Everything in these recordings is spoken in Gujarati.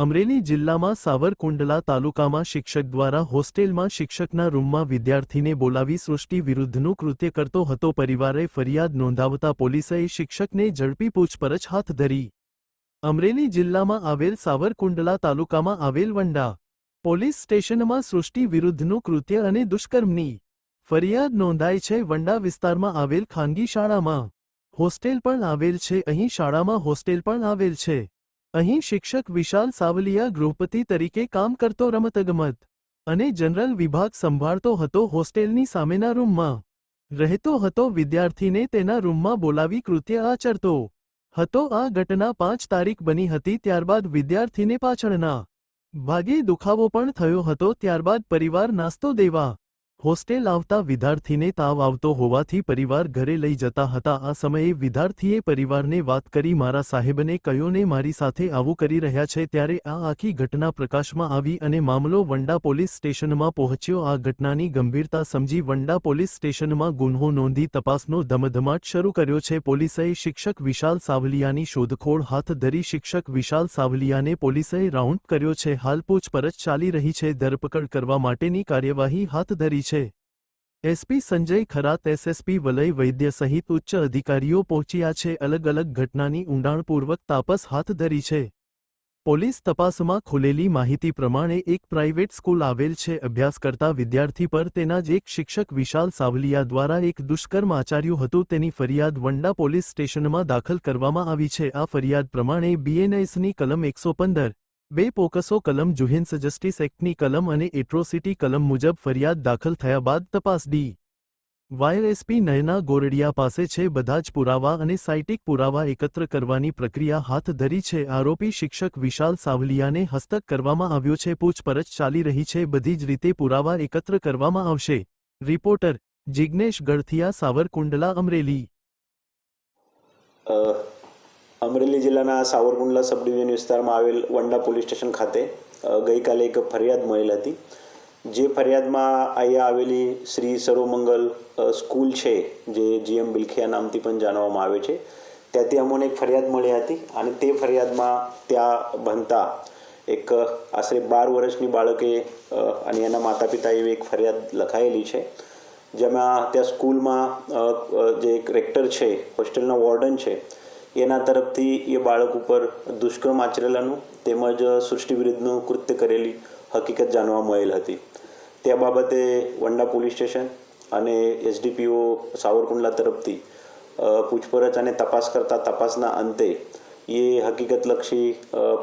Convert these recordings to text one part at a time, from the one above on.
અમરેલી જિલ્લામાં સાવરકુંડલા તાલુકામાં શિક્ષક દ્વારા હોસ્ટેલમાં શિક્ષકના રૂમમાં વિદ્યાર્થીને બોલાવી સૃષ્ટિ વિરુદ્ધનું કૃત્ય કરતો હતો. પરિવારે ફરિયાદ નોંધાવતા પોલીસે શિક્ષકને ઝડપી પૂછપરછ હાથ ધરી. અમરેલી જિલ્લામાં આવેલ સાવરકુંડલા તાલુકામાં આવેલ વંડા પોલીસ સ્ટેશનમાં સૃષ્ટિ વિરુદ્ધનું કૃત્ય અને દુષ્કર્મની ફરિયાદ નોંધાઈ છે. વંડા વિસ્તારમાં આવેલ ખાનગી શાળામાં હોસ્ટેલ પણ આવેલ છે. અહીં શાળામાં હોસ્ટેલ પણ આવેલ છે. અહીં શિક્ષક વિશાલ સાવલિયા ગૃહપતિ તરીકે કામ કરતો રમતગમત અને જનરલ વિભાગ સંભાળતો હતો હોસ્ટેલની સામેના રૂમમાં. રહેતો હતો વિદ્યાર્થીને તેના રૂમમાં બોલાવી કૃત્ય આચરતો હતો. આ ઘટના પાંચ તારીખ બની હતી ત્યારબાદ વિદ્યાર્થીને પાછળના ભાગે દુખાવો પણ થયો હતો. ત્યારબાદ પરિવાર નાસ્તો દેવા હોસ્ટેલ આવતા વિદ્યાર્થીને તાવ આવતો હોવાથી પરિવાર ઘરે લઈ જતા હતા. આ સમયે વિદ્યાર્થીએ પરિવારને વાત કરી, મારા સાહેબને કયોને મારી સાથે આવું કરી રહ્યા છે. ત્યારે આ આખી ઘટના પ્રકાશમાં આવી અને મામલો વંડા પોલીસ સ્ટેશનમાં પહોંચ્યો. આ ઘટનાની ગંભીરતા સમજી વંડા પોલીસ સ્ટેશનમાં ગુન્હો નોંધી તપાસનો ધમધમાટ શરૂ કર્યો છે. પોલીસે શિક્ષક વિશાલ સાવલિયાની શોધખોળ હાથ ધરી શિક્ષક વિશાલ સાવલિયાને પોલીસે રાઉન્ડ કર્યો છે. હાલ પૂછપરછ ચાલી રહી છે. ધરપકડ કરવા માટેની કાર્યવાહી હાથ ધરી છે. એસપી સંજય ખરાત એસએસપી વલય વૈદ્ય સહિત ઉચ્ચ અધિકારીઓ પહોંચ્યા છે. અલગ અલગ ઘટનાની ઊંડાણપૂર્વક તાપસ હાથ ધરી છે. પોલીસ તપાસમાં ખુલેલી માહિતી પ્રમાણે એક પ્રાઇવેટ સ્કૂલ આવેલ છે. અભ્યાસ કરતા વિદ્યાર્થી પર તેના જ એક શિક્ષક વિશાલ સાવલિયા દ્વારા એક દુષ્કર્મ આચાર્યું હતું. તેની ફરિયાદ વંડા પોલીસ સ્ટેશનમાં દાખલ કરવામાં આવી છે. આ ફરિયાદ પ્રમાણે બીએનએસની કલમ એકસો પંદર બે પોકસો કલમ જુહિન્સ જસ્ટિસ એક્ટની કલમ અને એટ્રોસિટી કલમ મુજબ ફરિયાદ દાખલ થયા બાદ તપાસ D. Y SP Nayana Gordiya પાસે છે બધા જ પુરાવા અને સાઇટિક પુરાવા એકત્ર કરવાની પ્રક્રિયા હાથ ધરી છે. આરોપી શિક્ષક વિશાલ સાવલિયાને હસ્તક કરવામાં આવ્યો છે. પૂછપરછ ચાલી રહી છે. બધી જ રીતે પુરાવા એકત્ર કરવામાં આવશે. રિપોર્ટર જિગ્નેશ ગળથિયા સાવરકુંડલા અમરેલી. અમરેલી જિલ્લાના સાવરકુંડલા સબ ડિવિઝન વિસ્તારમાં આવેલ વંડા પોલીસ સ્ટેશન ખાતે ગઈકાલે એક ફરિયાદ મળેલ હતી. જે ફરિયાદમાં અહીંયા આવેલી શ્રી સર્વમંગલ સ્કૂલ છે, જે જીએમ બિલખિયા નામથી પણ જાણવામાં આવે છે, ત્યાંથી અમોને એક ફરિયાદ મળી હતી અને તે ફરિયાદમાં ત્યાં ભણતા એક આશરે બાર વર્ષની બાળકે અને એના માતા પિતા એવી એક ફરિયાદ લખાયેલી છે, જેમાં ત્યાં સ્કૂલમાં જે એક રેક્ટર છે, હોસ્ટેલના વોર્ડન છે એના તરફથી એ બાળક ઉપર દુષ્કર્મ આચરેલાનું તેમજ સૃષ્ટિ વિરુદ્ધનું કૃત્ય કરેલી હકીકત જાણવા મળેલ હતી. તે બાબતે વંડા પોલીસ સ્ટેશન અને એસડીપીઓ સાવરકુંડલા તરફથી પૂછપરછ અને તપાસ કરતા તપાસના અંતે એ હકીકતલક્ષી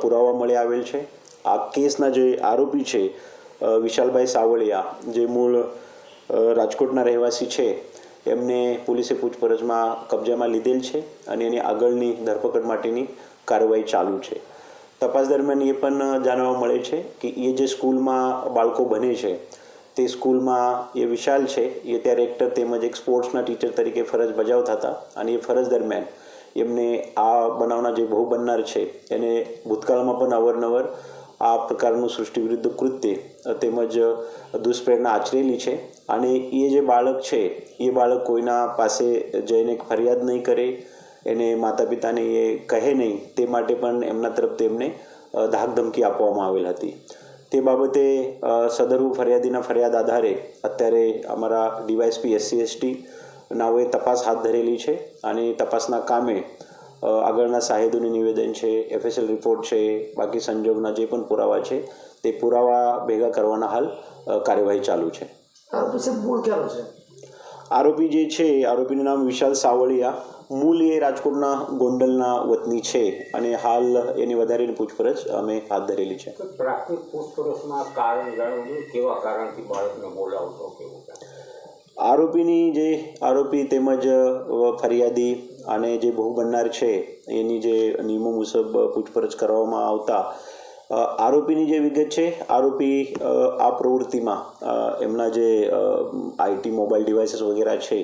પુરાવા મળી આવેલ છે. આ કેસના જે આરોપી છે વિશાલભાઈ સાવળિયા, જે મૂળ રાજકોટના રહેવાસી છે એમને પોલીસે પૂછપરછમાં કબજામાં લીધેલ છે અને એની આગળની ધરપકડ માટેની કાર્યવાહી ચાલુ છે. તપાસ દરમિયાન એ પણ જાણવા મળે છે કે એ જે સ્કૂલમાં બાળકો બને છે, તે સ્કૂલમાં એ વિશાલ છે. એ ત્યારે એક્ટર તેમજ એક સ્પોર્ટ્સના ટીચર તરીકે ફરજ બજાવતા હતા અને એ ફરજ દરમિયાન એમને આ બનાવના જે બહુ બનનાર છે, એને ભૂતકાળમાં પણ અવારનવાર આ પ્રકારનું સૃષ્ટિ વિરુદ્ધ કૃત્ય તેમજ દુષ્પ્રેરણા આચરેલી છે. અને એ જે બાળક છે, એ બાળક કોઈના પાસે જઈને ફરિયાદ નહીં કરે, એને માતા પિતાને એ કહે નહીં, તે માટે પણ એમના તરફ તેમને ધાકધમકી આપવામાં આવેલ હતી. તે બાબતે સદરુ ફરિયાદીના ફરિયાદ આધારે અત્યારે અમારા ડીવાયસપી એસસી એસટી નાઓએ તપાસ હાથ ધરેલી છે અને તપાસના કામે આગળના સાહેદોની નિવેદન છે એફએસએલ રિપોર્ટ છે બાકી સંજોગના જે પણ પુરાવા છે તે પુરાવા ભેગા કરવાના હાલ કાર્યવાહી ચાલુ છે. આરોપી સાહેબ મૂળ ક્યાંનો છે? આરોપી જે છે આરોપીનું નામ વિશાલ સાવળિયા મૂળ એ રાજકોટના ગોંડલના વતની છે અને હાલ એની વધારેની પૂછપરછ અમે હાથ ધરેલી છે. પ્રાથમિક પૂછપરછમાં કારણ જાણવું કેવા કારણથી બાળકને બોલાવતો કેવું? આરોપીની જે આરોપી તેમજ ફરિયાદી અને જે બહુ બનનાર છે, એની જે નિયમો મુજબ પૂછપરછ કરવામાં આવતા આરોપીની જે વિગત છે, આરોપી આ પ્રવૃત્તિમાં એમના જે આઈટી મોબાઈલ ડિવાઇસીસ વગેરે છે,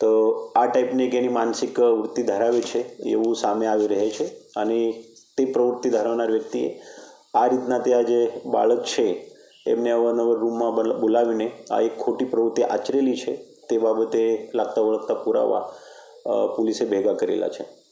તો આ ટાઈપની એક એની માનસિક વૃત્તિ ધરાવે છે, એવું સામે આવી રહે છે. અને તે પ્રવૃત્તિ ધરાવનાર વ્યક્તિએ આ રીતના ત્યાં જે બાળક છે, એમને અવારનવાર રૂમમાં બલ- બોલાવીને આ એક ખોટી પ્રવૃત્તિ આચરેલી છે, તે બાબતે લાગતા વળગતા પુરાવા પોલીસે ભેગા કરેલા છે.